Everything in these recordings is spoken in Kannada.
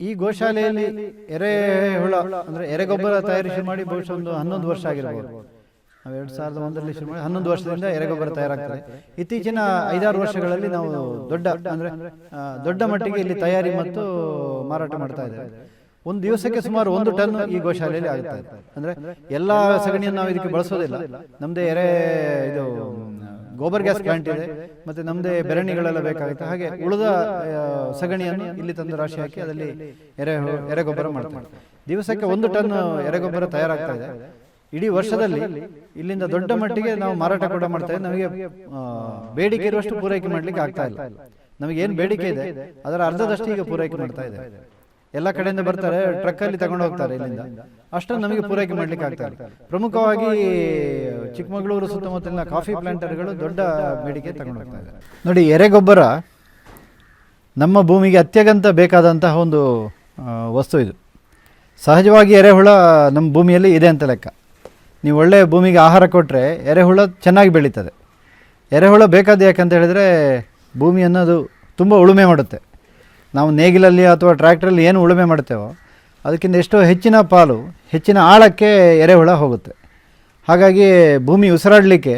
ಈ ಗೋಶಾಲೆಯಲ್ಲಿ ಎರೆಹುಳ ಅಂದರೆ ಎರೆಗೊಬ್ಬರ ತಯಾರಿಸಿ ಮಾಡಿ ಬಹುಶಃ ಒಂದು ಹನ್ನೊಂದು ವರ್ಷ ಆಗಿರಬಹುದು ನಾವು ಎರಡು ಸಾವಿರದ ಒಂದರಲ್ಲಿ ಶುರು ಮಾಡಿ ಹನ್ನೊಂದು ವರ್ಷದಿಂದ ಎರೆಗೊಬ್ಬರ ತಯಾರಾಗ್ತದೆ. ಇತ್ತೀಚಿನ ಐದಾರು ವರ್ಷಗಳಲ್ಲಿ ನಾವು ದೊಡ್ಡ ಅಂದರೆ ದೊಡ್ಡ ಮಟ್ಟಿಗೆ ಇಲ್ಲಿ ತಯಾರಿ ಮತ್ತು ಮಾರಾಟ ಮಾಡ್ತಾ ಇದ್ದೇವೆ ಒಂದು ದಿವಸಕ್ಕೆ ಸುಮಾರು ಒಂದು ಟನ್ ಈ ಗೋಶಾಲೆಯಲ್ಲಿ ಆಗುತ್ತೆ ಅಂದರೆ ಎಲ್ಲ ಸಗಣಿಯನ್ನು ನಾವು ಇದಕ್ಕೆ ಬಳಸೋದಿಲ್ಲ. ನಮ್ಮದೇ ಎರೆ ಇದು ಗೋಬರ್ ಗ್ಯಾಸ್ ಪ್ಲಾಂಟ್ ಇದೆ. ಮತ್ತೆ ನಮ್ಮದೇ ಬೆರಣಿಗಳೆಲ್ಲ ಬೇಕಾಗುತ್ತೆ. ಹಾಗೆ ಉಳಿದ ಸಗಣಿಯನ್ನು ಇಲ್ಲಿ ತಂದು ರಾಶಿ ಹಾಕಿ ಅದರಲ್ಲಿ ಎರೆ ಎರೆಗೊಬ್ಬರ ಮಾಡ್ತಾರೆ. ದಿವಸಕ್ಕೆ ಒಂದು ಟನ್ ಎರೆಗೊಬ್ಬರ ತಯಾರಾಗ್ತಾ ಇದೆ. ಇಡೀ ವರ್ಷದಲ್ಲಿ ಇಲ್ಲಿಂದ ದೊಡ್ಡ ಮಟ್ಟಿಗೆ ನಾವು ಮಾರಾಟ ಕೂಡ ಮಾಡ್ತಾ ಇದ್ದೇವೆ. ನಮಗೆ ಬೇಡಿಕೆ ಇರುವಷ್ಟು ಪೂರೈಕೆ ಮಾಡ್ಲಿಕ್ಕೆ ಆಗ್ತಾ ಇಲ್ಲ. ನಮಗೆ ಏನು ಬೇಡಿಕೆ ಇದೆ ಅದರ ಅರ್ಧದಷ್ಟು ಈಗ ಪೂರೈಕೆ ಮಾಡ್ತಾ ಇದೆ. ಎಲ್ಲ ಕಡೆಯಿಂದ ಬರ್ತಾರೆ ಟ್ರಕ್ ಅಲ್ಲಿ ತಗೊಂಡು ಹೋಗ್ತಾರೆ ಇಲ್ಲಿಂದ. ಅಷ್ಟನ್ನು ನಮಗೆ ಪೂರೈಕೆ ಮಾಡ್ಲಿಕ್ಕೆ ಆಗ್ತಾರೆ ಪ್ರಮುಖವಾಗಿ ಚಿಕ್ಕಮಗಳೂರು ಸುತ್ತಮುತ್ತಲಿನ ಕಾಫಿ ಪ್ಲಾಂಟರ್ಗಳು ದೊಡ್ಡ ಬೇಡಿಕೆ ತಗೊಂಡು ಹೋಗ್ತಾ ಇದ್ದಾರೆ ನೋಡಿ ಎರೆಗೊಬ್ಬರ ನಮ್ಮ ಭೂಮಿಗೆ ಅತ್ಯಗಂತ ಬೇಕಾದಂತಹ ಒಂದು ವಸ್ತು ಇದು. ಸಹಜವಾಗಿ ಎರೆಹುಳ ನಮ್ಮ ಭೂಮಿಯಲ್ಲಿ ಇದೆ ಅಂತ ಲೆಕ್ಕ. ನೀವು ಒಳ್ಳೆಯ ಭೂಮಿಗೆ ಆಹಾರ ಕೊಟ್ಟರೆ ಎರೆಹುಳ ಚೆನ್ನಾಗಿ ಬೆಳೀತದೆ. ಎರೆಹುಳ ಬೇಕಾದ ಯಾಕಂತ ಹೇಳಿದರೆ ಭೂಮಿ ಅನ್ನೋದು ತುಂಬ ಉಳುಮೆ ಮಾಡುತ್ತೆ. ನಾವು ನೇಗಿಲಲ್ಲಿ ಅಥವಾ ಟ್ರ್ಯಾಕ್ಟ್ರಲ್ಲಿ ಏನು ಉಳುಮೆ ಮಾಡ್ತೇವೋ, ಅದಕ್ಕಿಂತ ಎಷ್ಟೋ ಹೆಚ್ಚಿನ ಪಾಲು, ಹೆಚ್ಚಿನ ಆಳಕ್ಕೆ ಎರೆಹುಳ ಹೋಗುತ್ತೆ. ಹಾಗಾಗಿ ಭೂಮಿ ಉಸಿರಾಡಲಿಕ್ಕೆ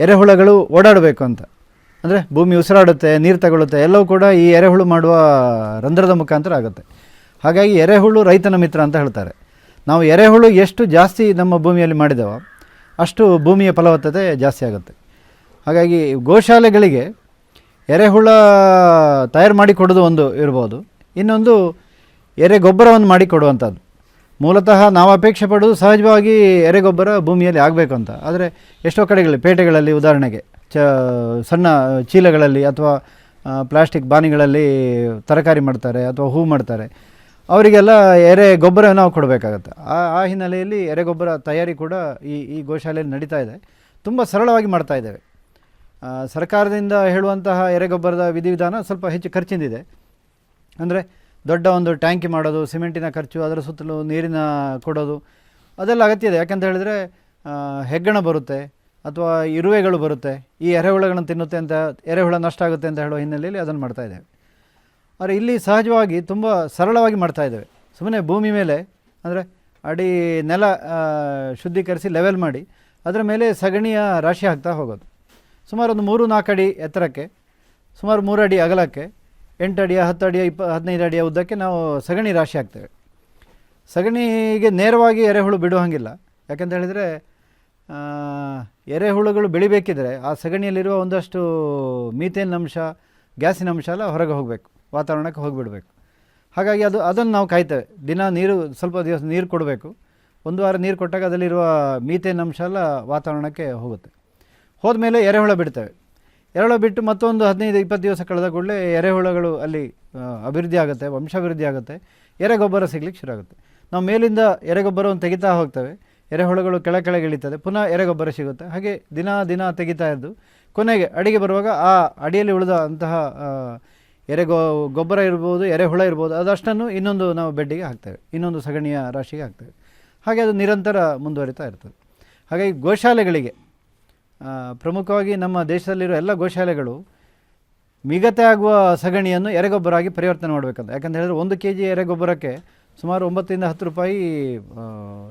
ಎರೆಹುಳಗಳು ಓಡಾಡಬೇಕು ಅಂತ. ಅಂದರೆ ಭೂಮಿ ಉಸಿರಾಡುತ್ತೆ, ನೀರು ತಗೊಳ್ಳುತ್ತೆ, ಎಲ್ಲವೂ ಕೂಡ ಈ ಎರೆಹುಳು ಮಾಡುವ ರಂಧ್ರದ ಮುಖಾಂತರ ಆಗುತ್ತೆ. ಹಾಗಾಗಿ ಎರೆಹುಳು ರೈತನ ಮಿತ್ರ ಅಂತ ಹೇಳ್ತಾರೆ. ನಾವು ಎರೆಹುಳು ಎಷ್ಟು ಜಾಸ್ತಿ ನಮ್ಮ ಭೂಮಿಯಲ್ಲಿ ಮಾಡಿದೆವೋ, ಅಷ್ಟು ಭೂಮಿಯ ಫಲವತ್ತತೆ ಜಾಸ್ತಿ ಆಗುತ್ತೆ. ಹಾಗಾಗಿ ಗೋಶಾಲೆಗಳಿಗೆ ಎರೆಹುಳ ತಯಾರು ಮಾಡಿ ಒಂದು ಇರ್ಬೋದು. ಇನ್ನೊಂದು ಎರೆ ಗೊಬ್ಬರವನ್ನು ಮಾಡಿ ಕೊಡುವಂಥದ್ದು. ಮೂಲತಃ ನಾವು ಅಪೇಕ್ಷೆ ಪಡೋದು ಸಹಜವಾಗಿ ಎರೆಗೊಬ್ಬರ ಭೂಮಿಯಲ್ಲಿ ಆಗಬೇಕು ಅಂತ ಆದರೆ ಎಷ್ಟೋ ಕಡೆಗಳಲ್ಲಿ, ಪೇಟೆಗಳಲ್ಲಿ ಉದಾಹರಣೆಗೆ, ಚ, ಸಣ್ಣ ಚೀಲಗಳಲ್ಲಿ ಅಥವಾ ಪ್ಲಾಸ್ಟಿಕ್ ಬಾನಿಗಳಲ್ಲಿ ತರಕಾರಿ ಮಾಡ್ತಾರೆ ಅಥವಾ ಹೂ ಮಾಡ್ತಾರೆ. ಅವರಿಗೆಲ್ಲ ಎರೆ ಗೊಬ್ಬರ ನಾವು ಕೊಡಬೇಕಾಗತ್ತೆ. ಆ ಆ ಹಿನ್ನೆಲೆಯಲ್ಲಿ ಎರೆಗೊಬ್ಬರ ತಯಾರಿ ಕೂಡ ಈ ಈ ಗೋಶಾಲೆಯಲ್ಲಿ ನಡೀತಾ ಇದೆ. ತುಂಬ ಸರಳವಾಗಿ ಮಾಡ್ತಾ ಇದ್ದೇವೆ. ಸರ್ಕಾರದಿಂದ ಹೇಳುವಂತಹ ಎರೆಗೊಬ್ಬರದ ವಿಧಿವಿಧಾನ ಸ್ವಲ್ಪ ಹೆಚ್ಚು ಖರ್ಚಿಂದಿದೆ. ಅಂದರೆ ದೊಡ್ಡ ಒಂದು ಟ್ಯಾಂಕಿ ಮಾಡೋದು, ಸಿಮೆಂಟಿನ ಖರ್ಚು, ಅದರ ಸುತ್ತಲೂ ನೀರಿನ ಕೊಡೋದು, ಅದೆಲ್ಲ ಅಗತ್ಯ ಇದೆ. ಯಾಕಂತ ಹೇಳಿದರೆ ಹೆಗ್ಗಣ ಬರುತ್ತೆ ಅಥವಾ ಇರುವೆಗಳು ಬರುತ್ತೆ. ಈ ಎರೆಹುಳಗಳನ್ನು ತಿನ್ನುತ್ತೆ ಅಂತ, ಎರೆಹುಳ ನಷ್ಟ ಆಗುತ್ತೆ ಅಂತ ಹೇಳೋ ಹಿನ್ನೆಲೆಯಲ್ಲಿ ಅದನ್ನು ಮಾಡ್ತಾ ಇದ್ದೇವೆ. ಆದರೆ ಇಲ್ಲಿ ಸಹಜವಾಗಿ ತುಂಬ ಸರಳವಾಗಿ ಮಾಡ್ತಾ ಇದ್ದೇವೆ. ಸುಮ್ಮನೆ ಭೂಮಿ ಮೇಲೆ, ಅಂದರೆ ಅಡಿ ನೆಲ ಶುದ್ಧೀಕರಿಸಿ ಲೆವೆಲ್ ಮಾಡಿ, ಅದರ ಮೇಲೆ ಸಗಣಿಯ ರಾಶಿ ಹಾಕ್ತಾ ಹೋಗೋದು. ಸುಮಾರು ಒಂದು ಮೂರು ನಾಲ್ಕು ಅಡಿ ಎತ್ತರಕ್ಕೆ, ಸುಮಾರು ಮೂರು ಅಡಿ ಅಗಲಕ್ಕೆ ಎಂಟು ಅಡಿಯ ಹತ್ತು ಅಡಿಯ ಇಪ್ಪ ಹದಿನೈದು ಅಡಿಯ ಉದ್ದಕ್ಕೆ ನಾವು ಸಗಣಿ ರಾಶಿ ಹಾಕ್ತೇವೆ. ಸಗಣಿಗೆ ನೇರವಾಗಿ ಎರೆಹುಳು ಬಿಡುವ ಹಾಗಿಲ್ಲ. ಯಾಕಂತ ಹೇಳಿದರೆ ಎರೆಹುಳುಗಳು ಬೆಳಿಬೇಕಿದ್ರೆ ಆ ಸಗಣಿಯಲ್ಲಿರುವ ಒಂದಷ್ಟು ಮೀಥೇನ್ ಅಂಶ, ಗ್ಯಾಸಿನ ಅಂಶ ಎಲ್ಲ ಹೊರಗೆ ಹೋಗಬೇಕು, ವಾತಾವರಣಕ್ಕೆ ಹೋಗಿಬಿಡಬೇಕು. ಹಾಗಾಗಿ ಅದು, ಅದನ್ನು ನಾವು ಕಾಯ್ತೇವೆ. ದಿನ ನೀರು, ಸ್ವಲ್ಪ ದಿವಸ ನೀರು ಕೊಡಬೇಕು. ಒಂದು ವಾರ ನೀರು ಕೊಟ್ಟಾಗ ಅದರಲ್ಲಿರುವ ಮೀಥೇನ್ ಅಂಶ ಎಲ್ಲ ವಾತಾವರಣಕ್ಕೆ ಹೋಗುತ್ತೆ. ಹೋದ್ಮೇಲೆ ಎರೆಹುಳ ಬಿಡ್ತವೆ. ಎರೆಹುಳ ಬಿಟ್ಟು ಮತ್ತೊಂದು ಹದಿನೈದು, ಇಪ್ಪತ್ತು ದಿವಸ ಕಳೆದ ಕೂಡಲೇ ಎರೆಹುಳಗಳು ಅಲ್ಲಿ ಅಭಿವೃದ್ಧಿ ಆಗುತ್ತೆ, ವಂಶಾಭಿವೃದ್ಧಿ ಆಗುತ್ತೆ, ಎರೆಗೊಬ್ಬರ ಸಿಗ್ಲಿಕ್ಕೆ ಶುರು ಆಗುತ್ತೆ. ನಾವು ಮೇಲಿಂದ ಎರೆಗೊಬ್ಬರವನ್ನು ತೆಗಿತಾ ಹೋಗ್ತವೆ. ಎರೆಹುಳಗಳು ಕೆಳ ಕೆಳಗೆ ಇಳಿತದೆ. ಪುನಃ ಎರೆಗೊಬ್ಬರ ಸಿಗುತ್ತೆ. ಹಾಗೆ ದಿನ ದಿನ ತೆಗಿತಾ ಇದ್ದು, ಕೊನೆಗೆ ಅಡಿಗೆ ಬರುವಾಗ ಆ ಅಡಿಯಲ್ಲಿ ಉಳಿದ ಅಂತಹ ಎರೆಗೊ, ಗೊಬ್ಬರ ಇರ್ಬೋದು, ಎರೆಹುಳ ಇರ್ಬೋದು, ಅದಷ್ಟನ್ನು ಇನ್ನೊಂದು ನಾವು ಬೆಡ್ಡಿಗೆ ಹಾಕ್ತೇವೆ. ಇನ್ನೊಂದು ಸಗಣಿಯ ರಾಶಿಗೆ ಹಾಕ್ತೇವೆ. ಹಾಗೆ ಅದು ನಿರಂತರ ಮುಂದುವರಿತಾ ಇರ್ತದೆ. ಹಾಗಾಗಿ ಗೋಶಾಲೆಗಳಿಗೆ ಪ್ರಮುಖವಾಗಿ ನಮ್ಮ ದೇಶದಲ್ಲಿರೋ ಎಲ್ಲ ಗೋಶಾಲೆಗಳು ಮಿಗತೆ ಆಗುವ ಸಗಣಿಯನ್ನು ಎರೆಗೊಬ್ಬರಾಗಿ ಪರಿವರ್ತನೆ ಮಾಡಬೇಕಂತ. ಯಾಕಂತ ಹೇಳಿದ್ರೆ ಒಂದು ಕೆ ಜಿ ಎರೆಗೊಬ್ಬರಕ್ಕೆ ಸುಮಾರು ಒಂಬತ್ತರಿಂದ ಹತ್ತು ರೂಪಾಯಿ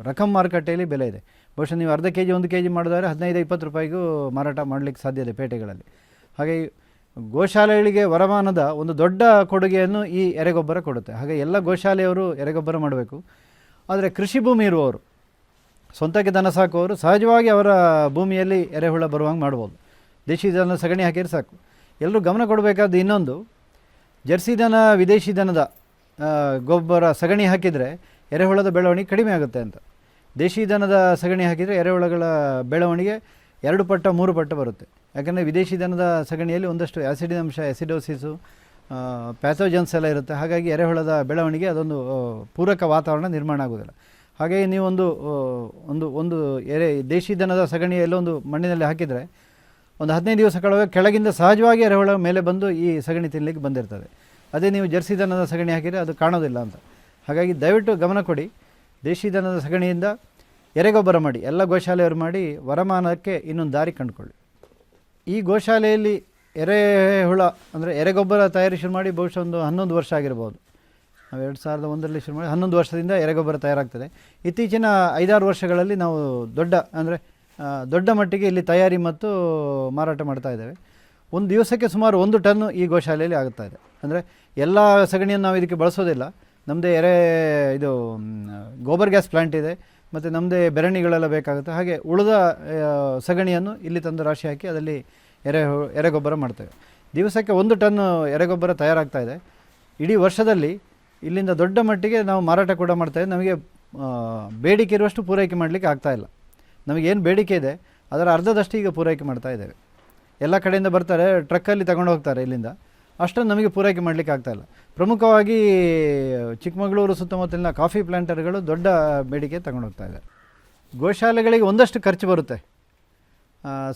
ರಕಮ್ ಮಾರುಕಟ್ಟೆಯಲ್ಲಿ ಬೆಲೆ ಇದೆ. ಬಹುಶಃ ನೀವು ಅರ್ಧ ಕೆ ಜಿ ಒಂದು ಕೆ ಜಿ ಮಾಡಿದ್ರೆ ಹದಿನೈದು, ಇಪ್ಪತ್ತು ರೂಪಾಯಿಗೂ ಮಾರಾಟ ಮಾಡಲಿಕ್ಕೆ ಸಾಧ್ಯ ಇದೆ ಪೇಟೆಗಳಲ್ಲಿ. ಹಾಗೆ ಗೋಶಾಲೆಗಳಿಗೆ ವರಮಾನದ ಒಂದು ದೊಡ್ಡ ಕೊಡುಗೆಯನ್ನು ಈ ಎರೆಗೊಬ್ಬರ ಕೊಡುತ್ತೆ. ಹಾಗೆ ಎಲ್ಲ ಗೋಶಾಲೆಯವರು ಎರೆಗೊಬ್ಬರ ಮಾಡಬೇಕು. ಆದರೆ ಕೃಷಿ ಭೂಮಿ ಇರುವವರು ಸ್ವಂತಕ್ಕೆ ದನ ಸಾಕುವವರು ಸಹಜವಾಗಿ ಅವರ ಭೂಮಿಯಲ್ಲಿ ಎರೆಹುಳ ಬರುವಂಗೆ ಮಾಡ್ಬೋದು. ದೇಶಿ ದನ ಸಗಣಿ ಹಾಕಿದ್ರೆ ಸಾಕು. ಎಲ್ಲರೂ ಗಮನ ಕೊಡಬೇಕಾದ ಇನ್ನೊಂದು, ಜರ್ಸಿ ದನ, ವಿದೇಶಿ ದನದ ಗೊಬ್ಬರ ಸಗಣಿ ಹಾಕಿದರೆ ಎರೆಹುಳದ ಬೆಳವಣಿಗೆ ಕಡಿಮೆ ಆಗುತ್ತೆ ಅಂತ. ದೇಶಿ ದನದ ಸಗಣಿ ಹಾಕಿದರೆ ಎರೆಹುಳಗಳ ಬೆಳವಣಿಗೆ ಎರಡು ಪಟ್ಟ, ಮೂರು ಪಟ್ಟ ಬರುತ್ತೆ. ಯಾಕಂದರೆ ವಿದೇಶಿ ದನದ ಸಗಣಿಯಲ್ಲಿ ಒಂದಷ್ಟು ಆ್ಯಸಿಡಿನ ಅಂಶ ಆ್ಯಸಿಡೋಸಿಸು ಪ್ಯಾಥೋಜನ್ಸ್ ಎಲ್ಲ ಇರುತ್ತೆ. ಹಾಗಾಗಿ ಎರೆಹುಳದ ಬೆಳವಣಿಗೆ ಅದೊಂದು ಪೂರಕ ವಾತಾವರಣ ನಿರ್ಮಾಣ ಆಗೋದಿಲ್ಲ ಹಾಗಾಗಿ ನೀವೊಂದು ಒಂದು ಒಂದು ಒಂದು ಎರೆ, ದೇಶಿ ದನದ ಸಗಣಿ ಎಲ್ಲೊಂದು ಮಣ್ಣಿನಲ್ಲಿ ಹಾಕಿದರೆ ಒಂದು ಹದಿನೈದು ದಿವಸ ಕಳೆದ ಕೆಳಗಿಂದ ಸಹಜವಾಗಿ ಎರೆಹುಳ ಮೇಲೆ ಬಂದು ಈ ಸಗಣಿ ತಿನ್ನಲಿಕ್ಕೆ ಬಂದಿರ್ತದೆ. ಅದೇ ನೀವು ಜರ್ಸಿ ದನದ ಸಗಣಿ ಹಾಕಿದರೆ ಅದು ಕಾಣೋದಿಲ್ಲ ಅಂತ. ಹಾಗಾಗಿ ದಯವಿಟ್ಟು ಗಮನ ಕೊಡಿ. ದೇಶಿ ದನದ ಸಗಣಿಯಿಂದ ಎರೆಗೊಬ್ಬರ ಮಾಡಿ, ಎಲ್ಲ ಗೋಶಾಲೆಯವರು ಮಾಡಿ ವರಮಾನಕ್ಕೆ ಇನ್ನೊಂದು ದಾರಿ ಕಂಡುಕೊಳ್ಳಿ. ಈ ಗೋಶಾಲೆಯಲ್ಲಿ ಎರೆಹುಳ ಅಂದರೆ ಎರೆಗೊಬ್ಬರ ತಯಾರಿಸಿ ಮಾಡಿ ಬಹುಶಃ ಒಂದು ಹನ್ನೊಂದು ವರ್ಷ ಆಗಿರ್ಬೋದು. ನಾವು ಎರಡು ಸಾವಿರದ ಒಂದರಲ್ಲಿ ಶುರು ಮಾಡಿ ಹನ್ನೊಂದು ವರ್ಷದಿಂದ ಎರೆಗೊಬ್ಬರ ತಯಾರಾಗ್ತದೆ. ಇತ್ತೀಚಿನ ಐದಾರು ವರ್ಷಗಳಲ್ಲಿ ನಾವು ದೊಡ್ಡ, ಅಂದರೆ ದೊಡ್ಡ ಮಟ್ಟಿಗೆ ಇಲ್ಲಿ ತಯಾರಿ ಮತ್ತು ಮಾರಾಟ ಮಾಡ್ತಾ ಇದ್ದೇವೆ. ಒಂದು ದಿವಸಕ್ಕೆ ಸುಮಾರು ಒಂದು ಟನ್ನು ಈ ಗೋಶಾಲೆಯಲ್ಲಿ ಆಗ್ತಾ ಇದೆ. ಅಂದರೆ, ಎಲ್ಲ ಸಗಣಿಯನ್ನು ನಾವು ಇದಕ್ಕೆ ಬಳಸೋದಿಲ್ಲ. ನಮ್ಮದೇ ಎರೆ, ಇದು ಗೋಬರ್ ಗ್ಯಾಸ್ ಪ್ಲಾಂಟ್ ಇದೆ. ಮತ್ತು ನಮ್ಮದೇ ಬೆರಣಿಗಳೆಲ್ಲ ಬೇಕಾಗುತ್ತೆ. ಹಾಗೆ ಉಳಿದ ಸಗಣಿಯನ್ನು ಇಲ್ಲಿ ತಂದು ರಾಶಿ ಹಾಕಿ ಅದರಲ್ಲಿ ಎರೆ, ಎರೆಗೊಬ್ಬರ ಮಾಡ್ತೇವೆ. ದಿವಸಕ್ಕೆ ಒಂದು ಟನ್ನು ಎರೆಗೊಬ್ಬರ ತಯಾರಾಗ್ತಾ ಇದೆ. ಇಡೀ ವರ್ಷದಲ್ಲಿ ಇಲ್ಲಿಂದ ದೊಡ್ಡ ಮಟ್ಟಿಗೆ ನಾವು ಮಾರಾಟ ಕೂಡ ಮಾಡ್ತೇವೆ ನಮಗೆ ಬೇಡಿಕೆ ಇರುವಷ್ಟು ಪೂರೈಕೆ ಮಾಡಲಿಕ್ಕೆ ಆಗ್ತಾಯಿಲ್ಲ ನಮಗೇನು ಬೇಡಿಕೆ ಇದೆ, ಅದರ ಅರ್ಧದಷ್ಟು ಈಗ ಪೂರೈಕೆ ಮಾಡ್ತಾ ಇದ್ದೇವೆ. ಎಲ್ಲ ಕಡೆಯಿಂದ ಬರ್ತಾರೆ, ಟ್ರಕ್ಕಲ್ಲಿ ತಗೊಂಡು ಹೋಗ್ತಾರೆ ಇಲ್ಲಿಂದ. ಅಷ್ಟನ್ನು ನಮಗೆ ಪೂರೈಕೆ ಮಾಡಲಿಕ್ಕೆ ಆಗ್ತಾಯಿಲ್ಲ ಪ್ರಮುಖವಾಗಿ, ಚಿಕ್ಕಮಗಳೂರು ಸುತ್ತಮುತ್ತಲಿನ ಕಾಫಿ ಪ್ಲ್ಯಾಂಟರ್ಗಳು ದೊಡ್ಡ ಬೇಡಿಕೆ ತಗೊಂಡು ಹೋಗ್ತಾ ಇದೆ ಗೋಶಾಲೆಗಳಿಗೆ ಒಂದಷ್ಟು ಖರ್ಚು ಬರುತ್ತೆ.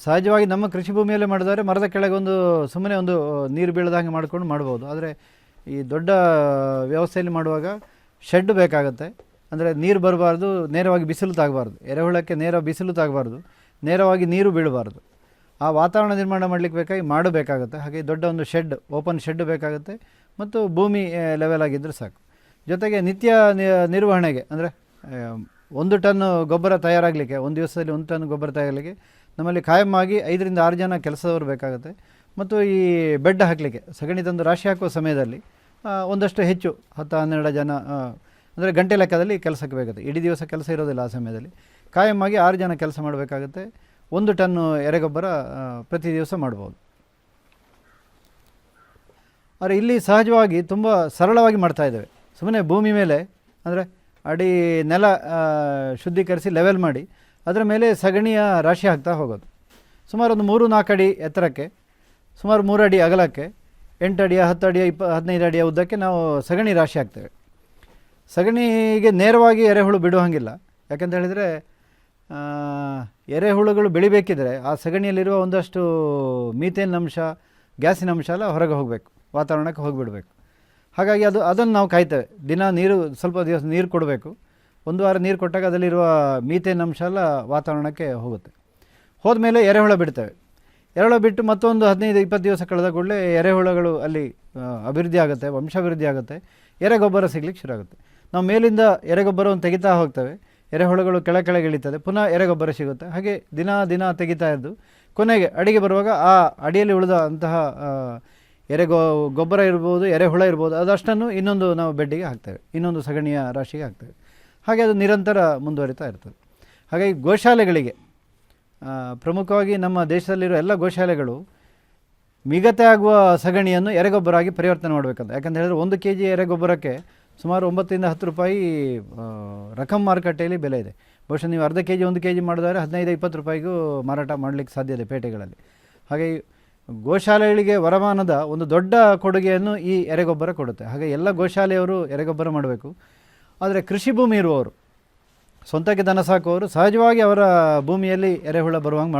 ಸಹಜವಾಗಿ ನಮ್ಮ ಕೃಷಿ ಭೂಮಿಯಲ್ಲೇ ಮಾಡಿದರೆ ಮರದ ಕೆಳಗೆ ಒಂದು, ಸುಮ್ಮನೆ ಒಂದು ನೀರು ಬೀಳದಂಗೆ ಮಾಡಿಕೊಂಡು ಮಾಡ್ಬೋದು. ಆದರೆ ಈ ದೊಡ್ಡ ವ್ಯವಸ್ಥೆಯಲ್ಲಿ ಮಾಡುವಾಗ ಶೆಡ್ ಬೇಕಾಗುತ್ತೆ. ಅಂದರೆ ನೀರು ಬರಬಾರ್ದು, ನೇರವಾಗಿ ಬಿಸಿಲು ತಾಗಬಾರ್ದು. ಎರೆಹುಳಕ್ಕೆ ನೇರ ಬಿಸಿಲು ತಾಗಬಾರ್ದು, ನೇರವಾಗಿ ನೀರು ಬೀಳಬಾರ್ದು. ಆ ವಾತಾವರಣ ನಿರ್ಮಾಣ ಮಾಡಲಿಕ್ಕೆ ಬೇಕಾಗಿ ಮಾಡಬೇಕಾಗುತ್ತೆ ಹಾಗೆ ದೊಡ್ಡ ಒಂದು ಶೆಡ್ ಓಪನ್ ಶೆಡ್ ಬೇಕಾಗುತ್ತೆ. ಮತ್ತು ಭೂಮಿ ಲೆವೆಲ್ ಆಗಿದ್ದರೆ ಸಾಕು. ಜೊತೆಗೆ ನಿತ್ಯ ನಿರ್ವಹಣೆಗೆ, ಅಂದರೆ ಒಂದು ಟನ್ ಗೊಬ್ಬರ ತಯಾರಾಗಲಿಕ್ಕೆ, ಒಂದು ದಿವಸದಲ್ಲಿ ಒಂದು ಟನ್ ಗೊಬ್ಬರ ತಯಾರಲಿಕ್ಕೆ ನಮ್ಮಲ್ಲಿ ಖಾಯಂ ಆಗಿ ಐದರಿಂದ ಆರು ಜನ ಕೆಲಸದವರು ಬೇಕಾಗುತ್ತೆ. ಮತ್ತು ಈ ಬೆಡ್ ಹಾಕಲಿಕ್ಕೆ, ಸಗಣಿ ತಂದು ರಾಶಿ ಹಾಕುವ ಸಮಯದಲ್ಲಿ ಒಂದಷ್ಟು ಹೆಚ್ಚು, ಹತ್ತು ಹನ್ನೆರಡು ಜನ ಅಂದರೆ ಗಂಟೆ ಲೆಕ್ಕದಲ್ಲಿ ಕೆಲಸಕ್ಕೆ ಬೇಕಾಗುತ್ತೆ. ಇಡೀ ದಿವಸ ಕೆಲಸ ಇರೋದಿಲ್ಲ ಆ ಸಮಯದಲ್ಲಿ. ಕಾಯಂ ಆಗಿ ಆರು ಜನ ಕೆಲಸ ಮಾಡಬೇಕಾಗುತ್ತೆ. ಒಂದು ಟನ್ನು ಎರೆಗೊಬ್ಬರ ಪ್ರತಿ ದಿವಸ ಮಾಡ್ಬೋದು. ಆದರೆ ಇಲ್ಲಿ ಸಹಜವಾಗಿ ತುಂಬ ಸರಳವಾಗಿ ಮಾಡ್ತಾ ಇದ್ದೇವೆ. ಸುಮ್ಮನೆ ಭೂಮಿ ಮೇಲೆ, ಅಂದರೆ ಅಡಿ ನೆಲ ಶುದ್ಧೀಕರಿಸಿ ಲೆವೆಲ್ ಮಾಡಿ, ಅದರ ಮೇಲೆ ಸಗಣಿಯ ರಾಶಿ ಹಾಕ್ತಾ ಹೋಗೋದು. ಸುಮಾರು ಒಂದು ಮೂರು ನಾಲ್ಕು ಅಡಿ ಎತ್ತರಕ್ಕೆ ಸುಮಾರು ಮೂರು ಅಡಿ ಅಗಲಕ್ಕೆ, ಎಂಟು ಅಡಿಯ, ಹತ್ತು ಅಡಿಯ, ಇಪ್ಪ, ಹದಿನೈದು ಅಡಿಯ ಉದ್ದಕ್ಕೆ ನಾವು ಸಗಣಿ ರಾಶಿ ಹಾಕ್ತೇವೆ. ಸಗಣಿಗೆ ನೇರವಾಗಿ ಎರೆಹುಳು ಬಿಡೋ ಹಾಗಿಲ್ಲ ಯಾಕಂತ ಹೇಳಿದರೆ ಎರೆಹುಳುಗಳು ಬೆಳಿಬೇಕಿದ್ರೆ ಆ ಸಗಣಿಯಲ್ಲಿರುವ ಒಂದಷ್ಟು ಮೀಥೇನ್ ಅಂಶ, ಗ್ಯಾಸಿನ ಅಂಶ ಎಲ್ಲ ಹೊರಗೆ ಹೋಗಬೇಕು, ವಾತಾವರಣಕ್ಕೆ ಹೋಗಿಬಿಡಬೇಕು. ಹಾಗಾಗಿ ಅದು, ಅದನ್ನು ನಾವು ಕಾಯ್ತೇವೆ. ದಿನ ನೀರು, ಸ್ವಲ್ಪ ದಿವಸ ನೀರು ಕೊಡಬೇಕು. ಒಂದು ವಾರ ನೀರು ಕೊಟ್ಟಾಗ ಅದರಲ್ಲಿರುವ ಮೀಥೇನ್ ಅಂಶ ಎಲ್ಲ ವಾತಾವರಣಕ್ಕೆ ಹೋಗುತ್ತೆ. ಹೋದ ಮೇಲೆ ಎರೆಹುಳ ಬಿಡ್ತೇವೆ. ಎರೆಹುಳ ಬಿಟ್ಟು ಮತ್ತೊಂದು ಹದಿನೈದು, ಇಪ್ಪತ್ತು ದಿವಸ ಕಳೆದ ಕೂಡಲೇ ಎರೆಹುಳಗಳು ಅಲ್ಲಿ ಅಭಿವೃದ್ಧಿ ಆಗುತ್ತೆ, ವಂಶಾಭಿವೃದ್ಧಿ ಆಗುತ್ತೆ, ಎರೆಗೊಬ್ಬರ ಸಿಗ್ಲಿಕ್ಕೆ ಶುರು ಆಗುತ್ತೆ. ನಾವು ಮೇಲಿಂದ ಎರೆಗೊಬ್ಬರವನ್ನು ತೆಗಿತಾ ಹೋಗ್ತವೆ, ಎರೆಹುಳಗಳು ಕೆಳ ಕೆಳಗೆ ಇಳಿತದೆ, ಪುನಃ ಎರೆಗೊಬ್ಬರ ಸಿಗುತ್ತೆ. ಹಾಗೆ ದಿನ ದಿನ ತೆಗಿತಾ ಇದ್ದು, ಕೊನೆಗೆ ಅಡಿಗೆ ಬರುವಾಗ ಆ ಅಡಿಯಲ್ಲಿ ಉಳಿದ ಅಂತಹ ಎರೆ ಎರೆಗೊ, ಗೊಬ್ಬರ ಇರ್ಬೋದು, ಎರೆಹುಳ ಇರ್ಬೋದು, ಅದಷ್ಟನ್ನು ಇನ್ನೊಂದು ನಾವು ಬೆಡ್ಡಿಗೆ ಹಾಕ್ತೇವೆ, ಇನ್ನೊಂದು ಸಗಣಿಯ ರಾಶಿಗೆ ಹಾಕ್ತೇವೆ. ಹಾಗೆ ಅದು ನಿರಂತರ ಮುಂದುವರಿತಾ ಇರ್ತದೆ. ಹಾಗಾಗಿ ಗೋಶಾಲೆಗಳಿಗೆ ಪ್ರಮುಖವಾಗಿ ನಮ್ಮ ದೇಶದಲ್ಲಿರೋ ಎಲ್ಲ ಗೋಶಾಲೆಗಳು ಮಿಗತೆ ಆಗುವ ಸಗಣಿಯನ್ನು ಎರೆಗೊಬ್ಬರಾಗಿ ಪರಿವರ್ತನೆ ಮಾಡಬೇಕಂತ. ಯಾಕಂತ ಹೇಳಿದ್ರೆ ಒಂದು ಕೆ ಜಿ ಎರೆಗೊಬ್ಬರಕ್ಕೆ ಸುಮಾರು ಒಂಬತ್ತರಿಂದ ಹತ್ತು ರೂಪಾಯಿ ರಕಂ ಮಾರುಕಟ್ಟೆಯಲ್ಲಿ ಬೆಲೆ ಇದೆ. ಬಹುಶಃ ನೀವು ಅರ್ಧ ಕೆ ಜಿ ಒಂದು ಕೆ ಜಿ ಮಾಡಿದರೆ ಹದಿನೈದು, ಇಪ್ಪತ್ತು ರೂಪಾಯಿಗೂ ಮಾರಾಟ ಮಾಡಲಿಕ್ಕೆ ಸಾಧ್ಯ ಇದೆ ಪೇಟೆಗಳಲ್ಲಿ. ಹಾಗೆ ಗೋಶಾಲೆಗಳಿಗೆ ವರಮಾನದ ಒಂದು ದೊಡ್ಡ ಕೊಡುಗೆಯನ್ನು ಈ ಎರೆಗೊಬ್ಬರ ಕೊಡುತ್ತೆ. ಹಾಗೆ ಎಲ್ಲ ಗೋಶಾಲೆಯವರು ಎರೆಗೊಬ್ಬರ ಮಾಡಬೇಕು. ಆದರೆ ಕೃಷಿ ಭೂಮಿ ಇರುವವರು ಸ್ವಂತಕ್ಕೆ ದನ ಸಾಕುವವರು ಸಹಜವಾಗಿ ಅವರ ಭೂಮಿಯಲ್ಲಿ ಎರೆಹುಳ ಬರುವಂಗೆ